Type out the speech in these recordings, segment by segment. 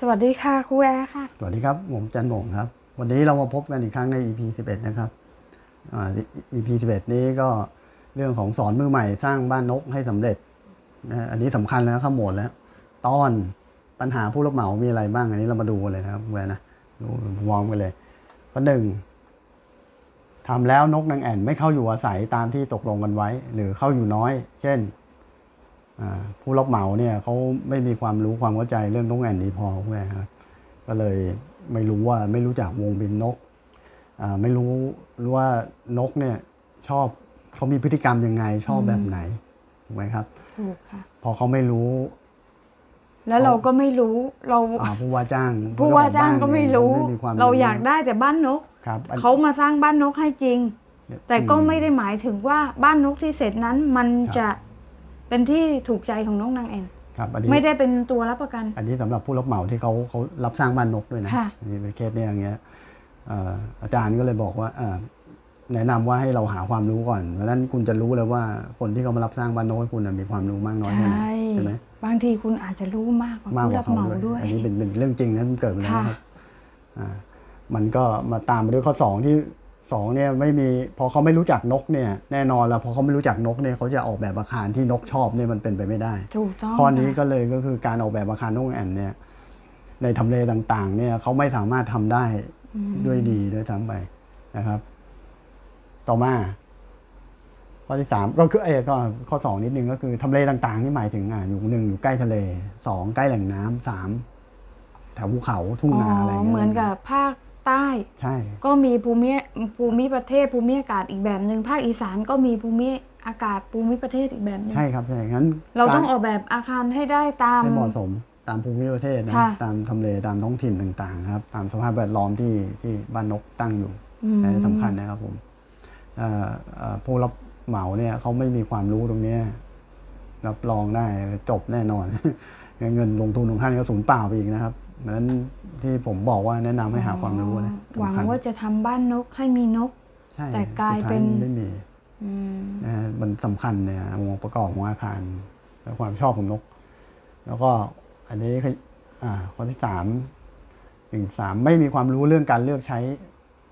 สวัสดีค่ะครูแอร์ค่ะ สวัสดีครับ ผมจันหมงครับ วันนี้เรามาพบกันอีกครั้งใน EP 11 นะครับอ่า EP 11 นี้ก็เรื่องของสอนมือใหม่สร้างบ้านนกให้สำเร็จนะอันนี้สำคัญแล้วข้ามหมดแล้ว ตอนปัญหาผู้รับเหมามีอะไรบ้าง อันนี้เรามาดูกันเลยนะครับแวนนะดูวอมกันเลยข้อหนึ่งทำแล้วนกนางแอ่นไม่เข้าอยู่อาศัยตามที่ตกลงกันไว้ หรือเข้าอยู่น้อย เช่น ผู้รับเหมาเนี่ยเขาไม่มีความรู้ความเข้าใจเรื่องนกแอ่นดีพอแม่ครับก็เลยไม่รู้ว่าไม่รู้จักวงบินนกอ่าไม่รู้ว่านกเนี่ยชอบเขามีพฤติกรรมยังไงชอบแบบไหนถูกไหมครับถูกค่ะพอเขาไม่รู้ แล้วเราก็ไม่รู้เราอ่าผู้ว่าจ้าง ผู้ว่าจ้างก็ไม่รู้ไม่มีความเราอยากได้แต่บ้านนกครับอันเขามาสร้างบ้านนกให้จริง แต่ก็อืไม่ได้หมายถึงว่าบ้านนกที่เสร็จนั้นมันครับจะ เป็นที่ถูกใจของนกนางแอ่นครับอันนี้ไม่ได้เป็นตัวรับประกัน อันนี้สำหรับผู้รับเหมาที่เขาเขารับสร้างบ้านนกด้วยนะค่ะ อันนี้เป็นเคสเนี่ยอย่างเงี้ยเอ่ออาจารย์ก็เลยบอกว่าเอ่อแนะนำว่าให้เราหาความรู้ก่อนเพราะฉะนั้นคุณจะรู้เลยว่าคนที่เขามารับสร้างบ้านนกให้คุณน่ะมีความรู้มากน้อยแค่ไหนใช่ใช่ไหม บางทีคุณอาจจะรู้มากกว่ามากผู้กว่ารับเขาเหมาด้วยด้วย อันนี้เป็นเป็นเรื่องจริงนะมันเกิดมาแล้วค่ะนะครับอ่ามันก็มาตามมาด้วยข้อสองที่ สองเนี่ยไม่มีพอเขาไม่รู้จักนกเนี่ยแน่นอนแล้วพอเขาไม่รู้จักนกเนี่ยเขาจะออกแบบอาคารที่นกชอบเนี่ยมันเป็นไปไม่ได้ถูกต้องข้อนี้ค่ะก็เลยก็คือการออกแบบอาคารนกแอ่นเนี่ยในทำเลต่างๆ เนี่ยเขาไม่สามารถทำได้อืมด้วยดีด้วยทั้งไปนะครับ ต่อมา ข้อที่สามก็คือเออก็ข้อสองนิดนึงก็คือทำเลต่างๆ นี่หมายถึงอ่าอยู่หนึ่งอยู่ใกล้ทะเลสองใกล้แหล่งน้ำสามแถวภูเขาทุ่งนาอะไรอ๋อเงี้ยเหมือนกับภาค ใต้ ใช่ ก็มีภูมิภูมิประเทศภูมิอากาศอีกแบบหนึ่งภาคอีสานก็มีภูมิอากาศภูมิประเทศอีกแบบหนึงใช่ครับใช่งั้นเราต้องกออกแบบอาคารให้ได้ตาม ให้เหมาะสมตามภูมิประเทศนะค่ะ ตามทำเลตามท้องถิ่นต่างๆครับตามสภาพแวดล้อมที่ที่บ้านนกตั้งอยู่ อืม อันนี้สำคัญนะครับผมเอ่อเอ่อผู้รับเหมาเนี่ยเขาไม่มีความรู้ตรงเนี้ยรับรองได้จบแน่นอน เงินลงทุนของท่านก็สูญเปล่าไปอีกนะครับดัง นั้นที่ผมบอกว่าแนะนำให้หาความรู้นะหวังสำคัญว่าจะทำบ้านนกให้มีนก ใช่แต่กลายเป็น สุดท้ไม่มีอืมนะฮะมันสำคัญเนี่ยองค์ประกอบของอาคารและความชอบของนก แล้วก็อันนี้คืออ่าข้อที่สามหนึ่งสามไม่มีความรู้เรื่องการเลือกใช้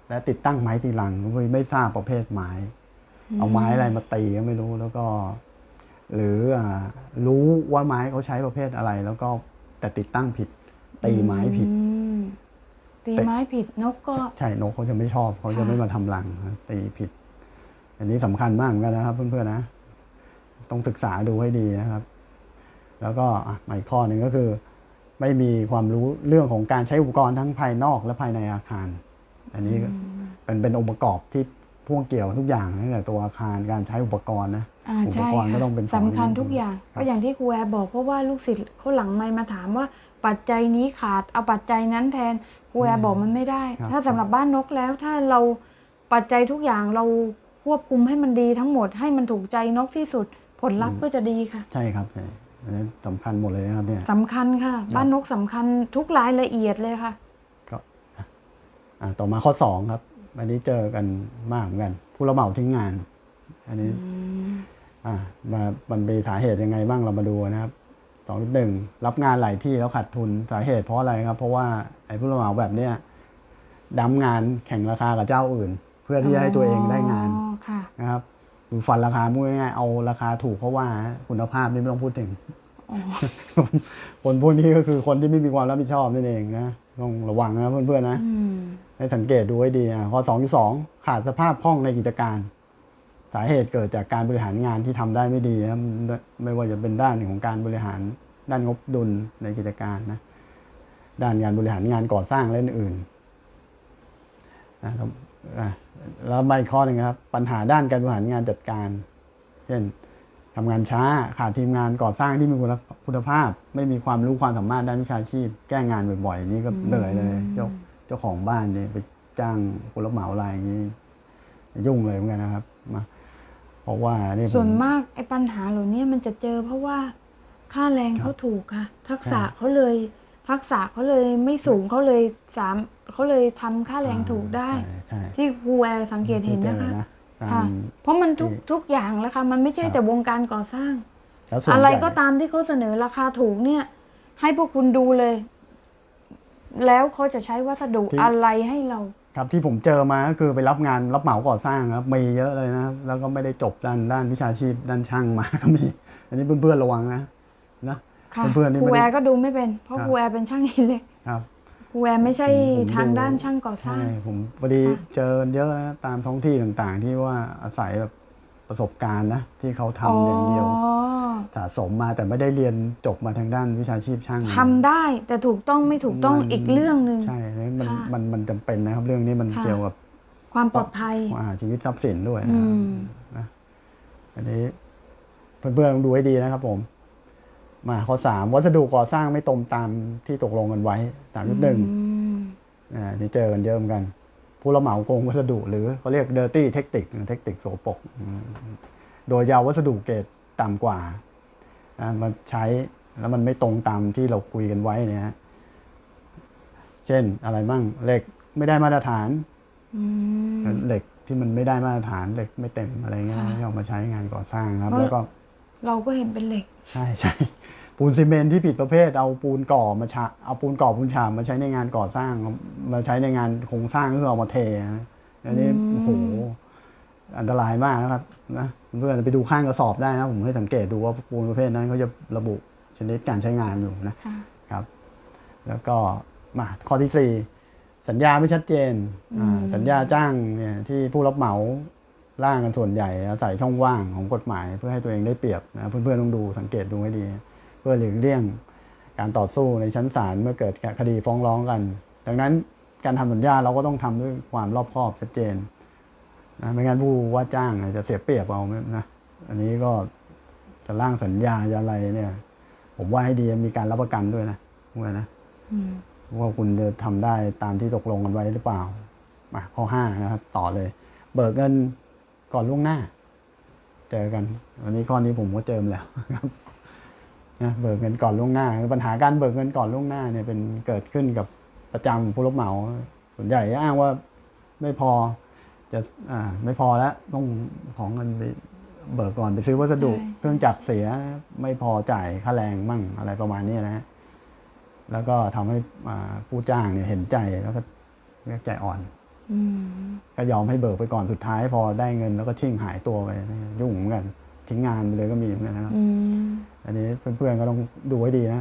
และติดตั้งไม้ตีลังไม่ไม่ทราบประเภทไม้ เอาไม้อะไรมาตีก็ไม่รู้แล้วก็ หรืออ่ารู้ว่าไม้เขาใช้ประเภทอะไร แล้วก็แต่ติดตั้งผิด ตีไม้ผิดอืมตีแต่ไม้ผิดนกก็ใช่นกเขาจะไม่ชอบเขาจะค่ะไม่มาทำรังนะตีผิด อันนี้สำคัญมากเหมือนกันนะครับเพื่อนๆนะ ต้องศึกษาดูให้ดีนะครับ แล้วก็อะมาอีกข้อหนึ่งก็คือ ไม่มีความรู้เรื่องของการใช้อุปกรณ์ทั้งภายนอกและภายในอาคาร อันนี้ก็เป็นเป็นองค์ประกอบที่พ่วงเกี่ยวทุกอย่างตั้งแต่ตัวอาคารการใช้อุปกรณ์นะ อ่าอุปใช่กรณ์ก็ค่ะต้องเป็นของสำคัญทุกอย่างครับก็อย่างที่ครูแอร์บอกเพราะว่าลูกศิษย์เขาหลังไม่มาถามว่าปัจจัยนี้ขาดเอาปัจจัยนั้นแทนครูแอร์บอกมันไม่ได้ครับถ้าสำหรับบ้านนกแล้วถ้าเราปัจจัยทุกอย่างเราควบคุมให้มันดีทั้งหมดให้มันถูกใจนกที่สุดผลลัพธ์ก็จะดีค่ะ ใช่ครับใช่อันนี้สำคัญหมดเลยนะครับเนี่ยสำคัญค่ะ บ้านนกสำคัญทุกรายละเอียดเลยค่ะก็อะต่อมาข้อสองครับอันนี้เจอกันมากเหมือนกัน ผู้รับเหมาทิ้งงาน อันนี้ อ่ามามันเป็นสาเหตุยังไงบ้างเรามาดูนะครับสองหนึ่งรับงานหลายที่แล้วขาดทุนสาเหตุเพราะอะไรครับ เพราะว่าไอ้ผู้รับเหมาแบบเนี้ยดั้มงานแข่งราคากับเจ้าอื่น เพื่อที่จะให้ตัวเองได้งานอ๋อค่ะนะครับคือฟันราคาพูดง่ายๆเอาราคาถูกเพราะว่าคุณภาพนี่ไม่ต้องพูดถึงอ๋อคนพวกนี้ก็คือคนที่ไม่มีความรับผิดชอบนั่นเองนะต้องระวังนะเพื่อนๆนะอืมให้สังเกตดูให้ดีอะข้อ2.2ขาดสภาพคล่องในกิจการ สาเหตุเกิดจากการบริหารงานที่ทำได้ไม่ดีนะครับไม่ว่าจะเป็นด้านของการบริหารด้านงบดุลในกิจการนะด้านการบริหารงานก่อสร้างและอื่นๆอะแล้วอะแล้วมาอีกข้อหนึ่งครับ ปัญหาด้านการบริหารงานจัดการ เช่นทำงานช้าขาดทีมงานก่อสร้างที่มีคุณภคุณภาพ ไม่มีความรู้ความสามารถด้านวิชาชีพ แก้งานบ่อยๆนี่ก็เหนื่อยเลยเจ้าเจ้าของบ้านเนี่ยไปจ้างผู้รับเหมารายอย่างนี้ ยุ่งเลยเหมือนกันนะครับมา เพราะว่านี่ผมส่วนมากไอ้ปัญหาเหล่านี้มันจะเจอเพราะว่าค่าแรงเขาถูกค่ะ ทักษะใช่เขาเลย ทักษะเขาเลยไม่สูงเขาเลยสามเขาเลยทำค่าแรงถูกได้ใช่ใช่ที่ครูแอร์สังเกตเห็นนะคะที่จอตาค่ะมเพราะมันทุกที่ทุกอย่างแล้วค่ะมันไม่ใช่ครับแต่วงการก่อสร้างแล้วส่วนอะไรใหญ่ก็ตามที่เขาเสนอราคาถูกเนี่ย ให้พวกคุณดูเลย แล้วเขาจะใช้วัสดุที่อะไรให้เรา ครับที่ผมเจอมาก็คือไปรับงานรับเหมาก่อสร้างครับมีเยอะเลยนะครับแล้วก็ไม่ได้จบด้านด้านวิชาชีพด้านช่างมาก็มี อันนี้เพื่อนๆระวังนะนะค่ะเพื่อนๆนี่ครูไม่ได้แอร์ก็ดูไม่เป็น เพราะครับ ครูแอร์เป็นช่างอิเล็กครับ ครูแอร์ไม่ใช่ผมผมทางดูด้านช่างก่อสร้าใช่ง ผมพอดีค่ะ เจอเยอะนะตามท้องที่ต่างๆ ที่ว่าอาศัยแบบ ประสบการณ์นะที่เขาทำอย่างเดียวอ๋อสะสมมาแต่ไม่ได้เรียนจบมาทางด้านวิชาชีพช่างทำได้แต่ถูกต้องไม่ถูกต้องมันอีกเรื่องหนึ่ง ใช่แล้วมันค่ะ มันมันจำเป็นนะครับ เรื่องนี้มันค่ะเกี่ยวกับความปลอดภัย อ่าชีวิตทรัพย์สินด้วยอืนะครับมนะอันนี้เพื่อนๆต้องดูให้ดีนะครับผม มาข้อสามวัสดุก่อสร้างไม่ตรงตามที่ตกลงกันไว้สามจุดหนึ่ง อืม อ่านี่เจอกันเยอะเหมือนกัน ผู้รับเหมาโกงวัสดุ หรือเขาเรียก dirty เทคนิคเทคนิคโสโปรกอืมโดยจะเอาวัสดุเกรดต่ำกว่าอ่ามาใช้แล้วมันไม่ตรงตามที่เราคุยกันไว้เนี่ยฮะเช่นอะไรบ้างเหล็กไม่ได้มาตรฐานอืมเหล็กที่มันไม่ได้มาตรฐานเหล็กไม่เต็มอะไรเงี้ยค่ะที่เอามาใช้งานก่อสร้างครับเพราะแล้วก็ เราก็เห็นเป็นเหล็ก ใช่ใช่ ปูนซีเมนต์ที่ผิดประเภทเอาปูนก่อมาฉาเอาปูนก่อปูนฉาบมาใช้ในงานก่อสร้าง มาใช้ในงานโครงสร้างก็คือเอามาเทนะอันนี้อืมโอ้โหอันตรายมากนะครับนะเพื่อนไปดูข้างกระสอบได้นะผมให้สังเกตดูว่าปูนประเภทนั้นเขาจะระบุชนิดการใช้งานอยู่นะค่ะครับ แล้วก็มาข้อที่สี่สัญญาไม่ชัดเจนอ่าอืมสัญญาจ้างเนี่ยที่ผู้รับเหมาร่างกันส่วนใหญ่อาศัยช่องว่างของกฎหมาย เพื่อให้ตัวเองได้เปรียบนะเพื่อนๆต้องดูสังเกตดูให้ดีเพื่อหลีกเลี่ยงการต่อสู้ในชั้นศาลเมื่อเกิดคดีฟ้องร้องกัน ดังนั้นการทำสัญญาเราก็ต้องทำด้วยความรอบคอบชัดเจนนะไม่งั้นผู้ว่าจ้างเนี่ยจะเสียเปรียบเอานะอันนี้ก็จะร่างสัญญาจะอะไรเนี่ย ผมว่าให้ดีมีการรับประกันด้วยนะว่านะอืมว่าคุณจะทำได้ตามที่ตกลงกันไว้หรือเปล่ามาข้อห้านะครับ ต่อเลย เบิกเงินก่อนล่วงหน้า เจอกัน วันนี้ข้อนี้ผมก็เจอมาแล้วครับ นะเบิกเงินก่อนล่วงหน้าคือปัญหาการเบิกเงินก่อนล่วงหน้าเนี่ยเป็นเกิดขึ้นกับประจำผู้รับเหมาส่วนใหญ่อ้างว่าไม่พอจะอ่าไม่พอแล้วต้องของเงินไปเบิกก่อนไปซื้อวัสดุใช่เครื่องจักรเสียไม่พอจ่ายค่าแรงมั่งอะไรประมาณนี้นะฮะแล้วก็ทำให้อ่าผู้จ้างเนี่ยเห็นใจแล้วก็เรียกใจอ่อนอืมก็ยอมให้เบิกไปก่อนสุดท้าย พอได้เงินแล้วก็ชิ่งหายตัวไปยุ่งเหมือนกัน ทิ้งงานไปเลยก็มีเหมือนกันนะครับอืมอันนี้เพื่อนๆก็ต้องดูให้ดีนะ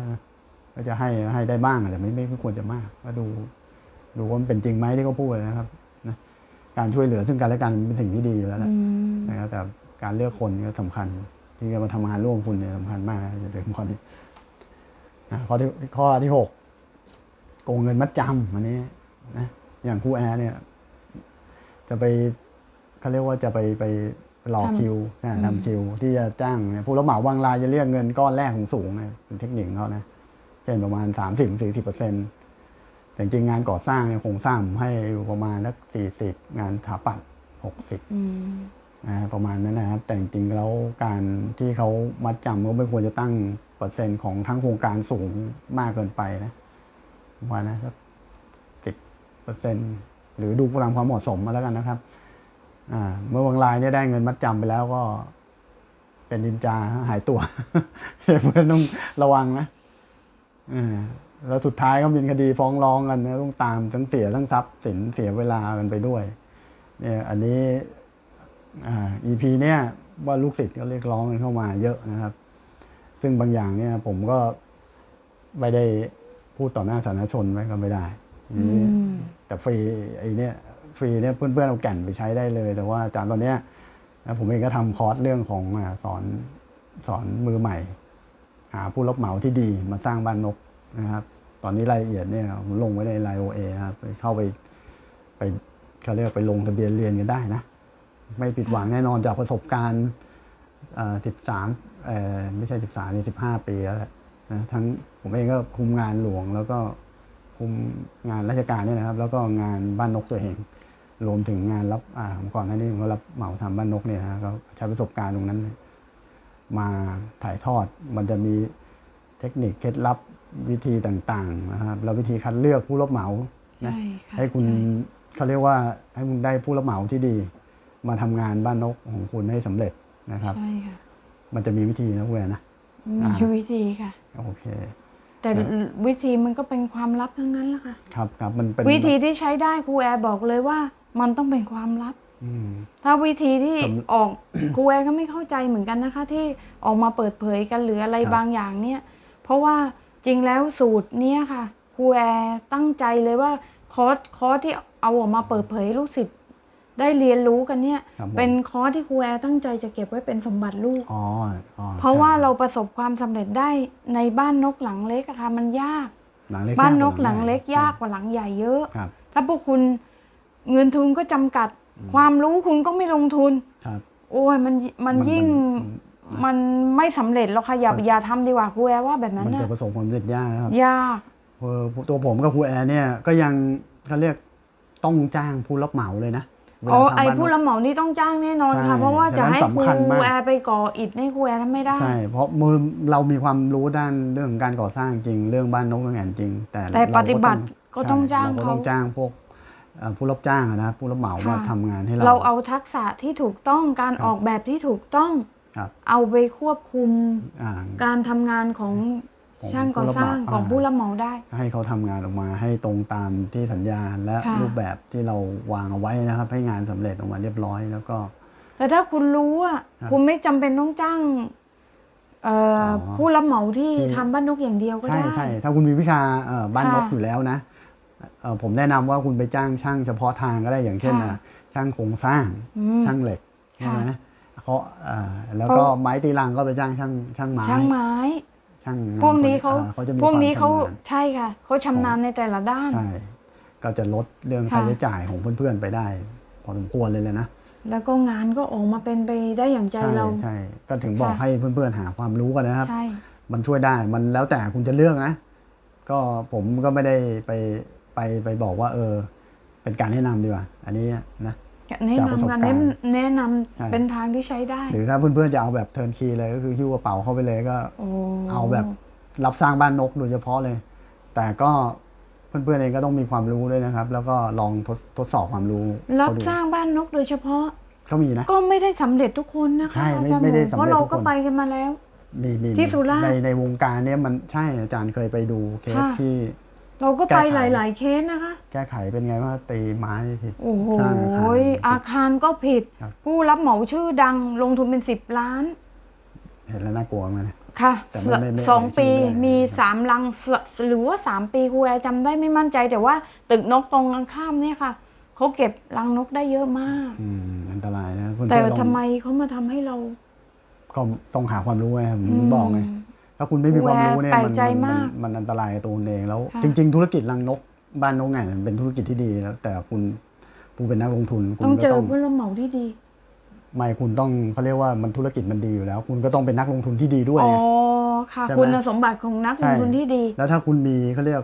ก็จะให้ให้ได้บ้างแต่ไม่ไม่ไม่ควรจะมากก็ดูดูว่ามันเป็นจริงไหมที่เขาพูดนะครับนะการช่วยเหลือซึ่งกันและกันเป็นสิ่งที่ดีอยู่แล้วแหละอืมนะครับแต่การเลือกคนก็สำคัญ ที่จะมาทำงานร่วมคุณเนี่ยสำคัญมากนะอย่าลืมข้อนี้นะข้อที่ข้อที่หกโกงเงินมัดจำอันนี้นะอย่างครูแอร์เนี่ย จะไปเขาเรียกว่าจะไปไป รอทำคิวนะอืมทำคิวที่จะจ้างเนี่ยผู้รับเหมาบางรายจะเรียกเงินก้อนแรกของสูงๆนะเป็นเทคนิคของเขานะเช่นประมาณสามสิบสี่สิบเปอร์เซ็นต์แต่จริงๆงานก่อสร้างเนี่ยโครงสร้างผมให้อยู่ประมาณสักสี่สิบงานถาปัดหกสิบอืมนะฮะประมาณนั้นนะครับ แต่จริงๆแล้วการที่เขามัดจำก็ไม่ควรจะตั้งเปอร์เซ็นต์ของทั้งโครงการสูงมากเกินไปนะผมว่านะสักสิบเปอร์เซ็นต์หรือดูตามความเหมาะสมมาแล้วกันนะครับอ่า เมื่อบางรายเนี่ยได้เงินมัดจำไปแล้วก็ เป็นดินจาหายตัวเพื่อนต้องระวังนะอ่าแล้วสุดท้ายก็มีคดีฟ้องร้องกันนะต้องตามทั้งเสียทั้งทรัพย์สินเสียเวลากันไปด้วย เนี่ย อันนี้อ่า EP เนี่ยว่าลูกศิษย์ก็เรียกร้องกันเข้ามาเยอะนะครับ ซึ่งบางอย่างเนี่ยผมก็ไม่ได้พูดต่อหน้าสาธารณชนไว้ก็ไม่ได้อืนี่มแต่ฟรีไอ้เนี่ย ฟรีเนี่ยเพื่อนๆเอาแก่นไปใช้ได้เลย แต่ว่าอาจารย์ตอนเนี้ยนะผมเองก็ทำคอร์สเรื่องของสอนสอนมือใหม่ หาผู้รับเหมาที่ดีมาสร้างบ้านนกนะครับตอนนี้รายละเอียดเนี่ยผมลงไว้ในไลโอเอนะครับไปเข้าไปไปเขาเรียกไปลงทะเบียนเรียนกันได้นะ ไม่ผิดหวังแน่นอนจากประสบการณ์สิบสามไม่ใช่สิบสามนี่สิบห้าปีแล้วแหละนะทั้งผมเองก็คุมงานหลวงแล้วก็คุมงานราชการเนี่ยนะครับ แล้วก็งานบ้านนกตัวเอง รวมถึงงานรับอ่าผมก่อนหน้านี้ผมก็รับเหมาทำบ้านนกเนี่ยนะก็ใช้ประสบการณ์ตรงนั้น มาถ่ายทอดมันจะมีเทคนิคเคล็ดลับวิธีต่างๆนะครับแล้ววิธีคัดเลือกผู้รับเหมานะใช่ค่ะให้คุณช่เขาเรียกว่าให้คุณได้ผู้รับเหมาที่ดี มาทำงานบ้านนกของคุณให้สำเร็จนะครับใช่ค่ะมันจะมีวิธีนะเวยนะมีอ่าวิธีค่ะโอเคแต่วิธีมันก็เป็นความลับทั้งนั้นแหละค่ะ ครับครับมันเป็นวิธีที่ใช้ได้ครูแอร์บอกเลยว่า มันต้องเป็นความลับ อืม ถ้าวิธีที่ผมออก ครูแอร์ก็ไม่เข้าใจเหมือนกันนะคะ ที่ออกมาเปิดเผยกันหรืออะไรครับ บางอย่างเนี่ย เพราะว่าจริงแล้วสูตรเนี้ยค่ะครูแอร์ตั้งใจเลยว่าคอร์สคอร์สที่เอาออกมาเปิดเผยให้ลูกศิษย์ได้เรียนรู้กันเนี่ย ครับผมเป็นคอร์สที่ครูแอร์ตั้งใจจะเก็บไว้เป็นสมบัติลูก อ๋ออ๋อเพราะว่าใช่เราประสบความสำเร็จได้ในบ้านนกหลังเล็กอะค่ะมันยาก หลังเล็กบ้านนยกหลังเล็กยากกว่าหลังใหญ่เยอะ ครับ ถ้าพวกคุณ เงินทุนก็จำกัด ความรู้คุณก็ไม่ลงทุนครับ โอ้ยมันมันมันยิ่งมันมันไม่สำเร็จหรอกค่ะอย่ามันอย่าทำดีกว่าครูแอร์ว่าแบบนั้นมันน่ะจะประสบความสำเร็จยากนะครับยากเออตัวผมกับครูแอร์เนี่ย ก็ยังเขาเรียกต้องจ้างผู้รับเหมาเลยนะเวลาโอ้ทำไอบ้านนกผู้รับเหมานี่ต้องจ้างแน่นอนใช่ค่ะ เพราะว่าจะฉะนั้นให้คสำคัญรูมากแอร์ไปก่ออิฐให้ครูแอร์ทำไม่ได้ใช่เพราะมือเรามีความรู้ด้านเรื่องของการก่อสร้างจริง เรื่องบ้านนกนกแอ่นจริง แต่แต่เราปฏิบัติก็ต้องใช่จ้างเรก็เขาต้องจ้างพวกเอ่อ ผู้รับจ้างอะนะผู้รับเหมาค่ะมาทำงานให้เรา เราเอาทักษะที่ถูกต้องการครับออกแบบที่ถูกต้องครับเอาไปควบคุมอ่าการทำงานของของช่างก่อสร้างผู้รับเหมาของอ่าผู้รับเหมาได้ ให้เขาทำงานออกมาให้ตรงตามที่สัญญาและค่ะรูปแบบที่เราวางเอาไว้นะครับ ให้งานสำเร็จออกมาเรียบร้อยแล้วก็แต่ถ้าคุณรู้อะครับคุณไม่จำเป็นต้องจ้างเอ่อออผู้รับเหมาที่ที่ทำบ้านนกอย่างเดียวก็ใช่ได้ใช่ถ้าคุณมีวิชาเอ่อบ้านนกค่ะอยู่แล้วนะเอ่อ ผมแนะนำว่าคุณไปจ้างช่างเฉพาะทางก็ได้อย่างเช่นค่ะนะช่างโครงสร้างอืมช่างเหล็กใช่ไหมค่ะเขาเอ่อแล้วเพก็ราะไม้ตีลังก็ไปจ้างช่างช่างไม้ช่างไม้ช่างงพวกนี้เขาอ่เขาจะมีพวกนี้เขาควมชำนาญใช่ค่ะเขาชำนาญในแต่ละด้านใช่ก็จะลดเรื่องค่ะค่าใช้จ่ายของเพื่อนๆไปได้ พอสมควรเลยเลยนะแล้วก็งานก็ออกมาเป็นไปได้อย่างใจใช่เราใช่ก็ถึงบอกค่ะให้เพื่อนๆหาความรู้กันนะครับใช่มันช่วยได้มันแล้วแต่คุณจะเลือกนะ ก็ผมก็ไม่ได้ไป ไปไปบอกว่า เออ เป็นการแนะนำดีกว่า อันนี้นะแนะจากประสบนำกันการณ์แนะนใช่ำเป็นทางที่ใช้ได้ หรือถ้าเพื่อนๆจะเอาแบบเทิร์นคีเลยก็คือหิ้วกระเป๋าเข้าไปเลยก็โอ้เอาแบบรับสร้างบ้านนกโดยเฉพาะเลย แต่ก็เพื่อนๆเองก็ต้องมีความรู้ด้วยนะครับ แล้วก็ลองทดทดสอบความรู้ รับเขาดูสร้างบ้านนกโดยเฉพาะก็มีนะก็ไม่ได้สำเร็จทุกคนนะคะใช่ไม่อาจารย์ไม่ได้หสำเร็จเพราะเราทุกคนก็ไปกันมาแล้วมีมีที่สุราษฎร์ในในวงการเนี้ยมันใช่อาจารย์เคยไปดูเคสค่ะที่ เราก็ไปแก้ไขหลาย ๆ เคสนะคะ แก้ไขเป็นไงว่าตีไม้ผิดโอ้โหสร้างอาคาร อาคารก็ผิด ครับ ผู้รับเหมาชื่อดังลงทุนเป็นสิบล้าน เห็นแล้วน่ากลัวเหมือนกันนะค่ะแต่ไม่ไม่ไม่สองเอ่ยชื่อปีไม่ได้ มีนะครับสามลังสหรือว่าสามปีครูแอร์จำได้ไม่มั่นใจ แต่ว่าตึกนกตรงกันข้ามเนี่ยค่ะเขาเก็บรังนกได้เยอะมาก อืมอันตรายนะเพื่อนๆแต่ต้องทำไมเขามาทำให้เรา ก็ต้องหาความรู้ไงผมอืมบอกไง ถ้าคุณไม่มีความรู้เนี่ยแปลมักนใจมันมากมันอันตรายกับตัวคุณเองแล้วค่ะจริง ๆ ธุรกิจรังนกบ้านนกไงมันเป็นธุรกิจที่ดีแล้วแต่คุณคุณเป็นนักลงทุนคุณต้องก็เจอต้องผู้รับเหมาที่ดี ไม่คุณต้องเขาเรียกว่ามันธุรกิจมันดีอยู่แล้ว คุณก็ต้องเป็นนักลงทุนที่ดีด้วยอ๋อไงค่ะใช่ไหมคุณสมบัติของนักลงทุนที่ดี แล้วถ้าคุณมีเขาเรียก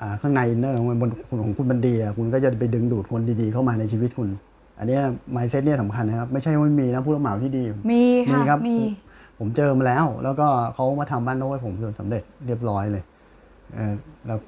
อ่าข้างในอินเนอร์ของมันบนของคุณมันดีอะคุณก็จะไปดึงดูดคนดีๆเข้ามาในชีวิตคุณ อันเนี้ไมเซ็ตเนี่ยสำคัญนะครับ ไม่ใช่ว่าไม่มีนะผู้รับเหมาที่ดี มีมีค่ะครับมี ผมเจอมาแล้ว แล้วก็เขามาทำบ้านโน้ตให้ผมจนสำเร็จเรียบร้อยเลยเออแล้ว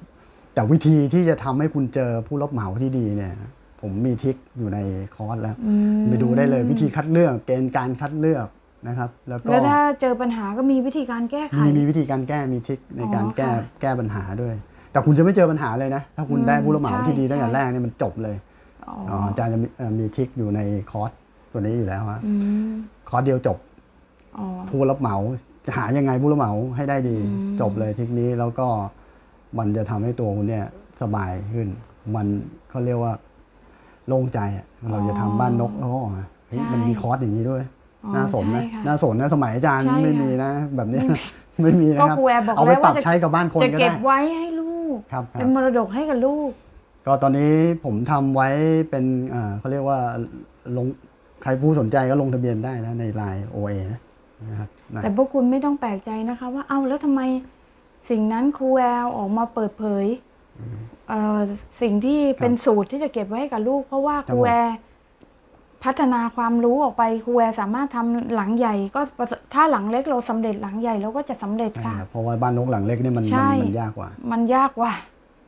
แต่วิธีที่จะทำให้คุณเจอผู้รับเหมาที่ดีเนี่ย ผมมีทริคอยู่ในคอร์สแล้วอืมไปดูได้เลยวิธีคัดเลือกเกณฑ์การคัดเลือกนะครับ แล้วก็แล้วถ้าเจอปัญหาก็มีวิธีการแก้ไขมีมีวิธีการแก้มีทริคในการอ๋อแก้ค่ะแก้ปัญหาด้วย แต่คุณจะไม่เจอปัญหาเลยนะ ถ้าคุณอืมได้ผู้รับเหมาใช่ที่ดีตั้งแต่ใช่แรกเนี่ยมันจบเลยอ๋ออ๋ออาจารย์จะมีเอ่อมีทริคอยู่ในคอร์สตัวนี้อยู่แล้วฮะอืมคอร์สเดียวจบอ๋อ ผู้รับเหมาจะหายังไงผู้รับเหมาให้ได้ดีอืมจบเลยทริคนี้แล้วก็มันจะทำให้ตัวคุณเนี่ยสบายขึ้น มันเขาเรียกว่าโล่งใจอะเราจะทำบ้านนกอ๋อเฮ้ยมันมีคอร์สอย่างนี้ด้วยอ๋อน่าสนนะใช่ค่ะน่าสนนะสมัยอาจารย์ใช่ไม่ค่ะมีนะ แบบเนี้ยไม่มีนะก็ครับครูแอร์บอกเอาไปแล้วปรัว่าบจะใช้กับบ้านคนจะก็เก็ได้บไว้ให้ลูกครับครัเป็บนมรดกให้กับลูก ก็ตอนนี้ผมทำไว้เป็นอ่าเขาเรียกว่าลงใครผู้สนใจก็ลงทะเบียนได้นะในไลน์ OA นะ นะครับนะแต่พวกคุณไม่ต้องแปลกใจนะคะว่าเอ้าแล้วทำไมสิ่งนั้นครูแอลออกมาเปิดเผยเอ่อสิ่งที่เป็นสูตรที่จะเก็บไว้ให้กับลูก เพราะว่าครูแอลพัฒนาความรู้ออกไปครูแอลสามารถทำหลังใหญ่ ก็ประสถ้าหลังเล็กเราสำเร็จหลังใหญ่เราก็จะสำเร็จใช่ค่ะครับเพราะว่าบ้านนกหลังเล็กเนี่ยมันใช่มันมันยากกว่า มันยากกว่า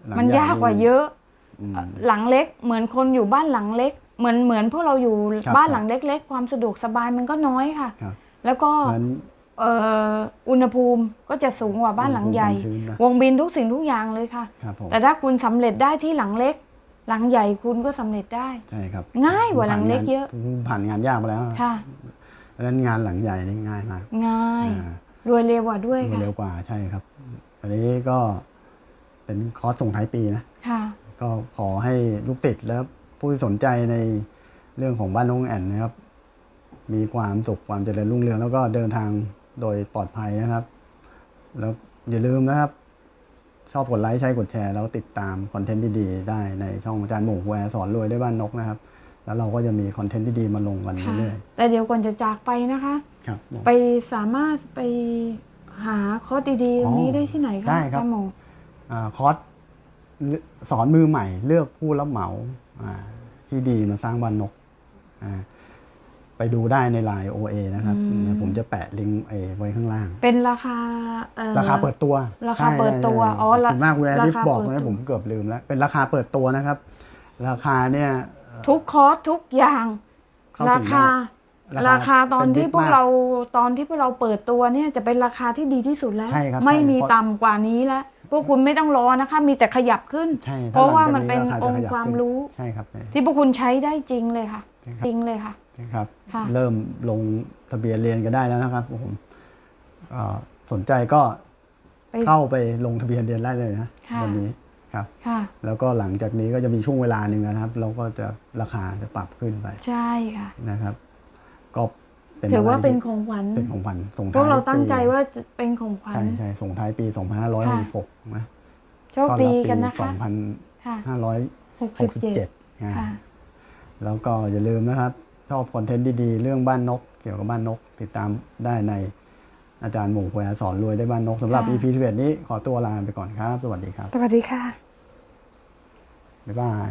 หลังมันใหญ่ยากกว่าเยอะอืมหลังเล็กเหมือนคนอยู่บ้านหลังเล็ก เหมือนเหมือนพวกเราอยู่ครับบ้านครับหลังเล็ก ๆ ความสะดวกสบายมันก็น้อยค่ะครับ แล้วก็เพราะฉะนั้นเอ่ออุณหภูมิก็จะสูงกว่าบ้านหลังใหญ่ อุณหภูมิความชื้นนะ วงบินทุกสิ่งทุกอย่างเลยค่ะ ครับผมแต่ถ้าคุณสำเร็จได้ที่หลังเล็ก หลังใหญ่คุณก็สำเร็จได้ ใช่ครับง่ายกว่าหลังเล็กเยอะ ผมผ่านงานยากมาแล้วค่ะ เพราะฉะนั้นงานหลังใหญ่นี่ง่ายมากง่าย อ่ารวยเร็วกว่าด้วยรวดค่ะ เร็วกว่าใช่ครับอันนี้ก็เป็นคอร์สส่งท้ายปีนะ ค่ะ ก็ขอให้ลูกติดและผู้ที่สนใจในเรื่องของบ้านน้องแอนนะครับ มีความสุขความเจริญรุ่งเรือง แล้วก็เดินทางโดยปลอดภัยนะครับ แล้วอย่าลืมนะครับ ชอบกดไลค์ใช้กดแชร์ แล้วติดตามคอนเทนต์ดีๆได้ในช่องอาจารย์หมูแวร์สอนรวยได้บ้านนกนะครับ แล้วเราก็จะมีคอนเทนต์ดีๆมาลงกันค่ะเรื่อยแต่เดี๋ยวก่อนจะจากไปนะคะๆครับผมไปสามารถไปหาคอร์สดีๆตรงนี้อ๋อได้ที่ไหนคะได้ครับอาจารย์หมงอ่าคอร์สสอนมือใหม่ เลือกผู้รับเหมาอ่าที่ดีมาสร้างบ้านนกอ่า ไปดูได้ในไลน์ OA นะครับเดี๋ยวผมจะแปะลิงก์ไอ้ไว้ข้างล่าง เป็นราคาเอ่อ ราคาเปิดตัวราคาเปิดตัวใช่ใช่อ๋อขอบคุณมากคุณแอร์ที่ราคาบอกเปิดนะตัวผมเกือบลืมแล้ว เป็นราคาเปิดตัวนะครับ ราคาเนี่ยทุกคอร์สทุกอย่าง เข้าราถึงคา ได้ราคาตอนที่เป็พวกมเราตอนที่พวกเราเปิดตัวเนี่ยจะเป็นราคาที่ดีที่สุดแล้ว ใช่ครับไม่ใช่มีเพราะ ต่ำกว่านี้แล้ว พวกคุณไม่ต้องรอนะคะ มีแต่ขยับขึ้น ใช่เพราะว่าถ้หลัมันเป็นจกองจะขค์ยับความขึ้นรู้ ใช่ครับ ที่พวกคุณใช้ได้จริงเลยค่ะใช่ครับ จริงเลยค่ะ นะครับ ค่ะ เริ่มลงทะเบียนเรียนกันได้แล้วนะครับผมเอ่อสนใจก็ไป เข้าไปลงทะเบียนเรียนได้เลยนะค่ะ วันนี้ครับ ค่ะ แล้วก็หลังจากนี้ก็จะมีช่วงเวลาหนึ่งนะครับ เราก็จะราคาจะปรับขึ้นไปใช่ค่ะ นะครับ ก็เป็นถือว่าะไรเป็นที่ของขวัญเป็นของขวัญส่งพท้ายวกเราตั้งใจปีว่าจะเป็นของขวัญ ใช่ใช่ส่งท้ายปี 2566นะโชคดีกันนะต้อคะรับปีค่ะ2567หกสิบเจ็ดนะค่ะ แล้วก็อย่าลืมนะครับ ชอบคอนเทนต์ดีๆ เรื่องบ้านนก เกี่ยวกับบ้านนก ติดตามได้ในอาจารย์หมูแควสอนรวยได้บ้านนกสำหรับค่ะ EP 11นี้ขอตัวลาไปก่อนครับ สวัสดีครับ สวัสดีค่ะ บ๊ายบาย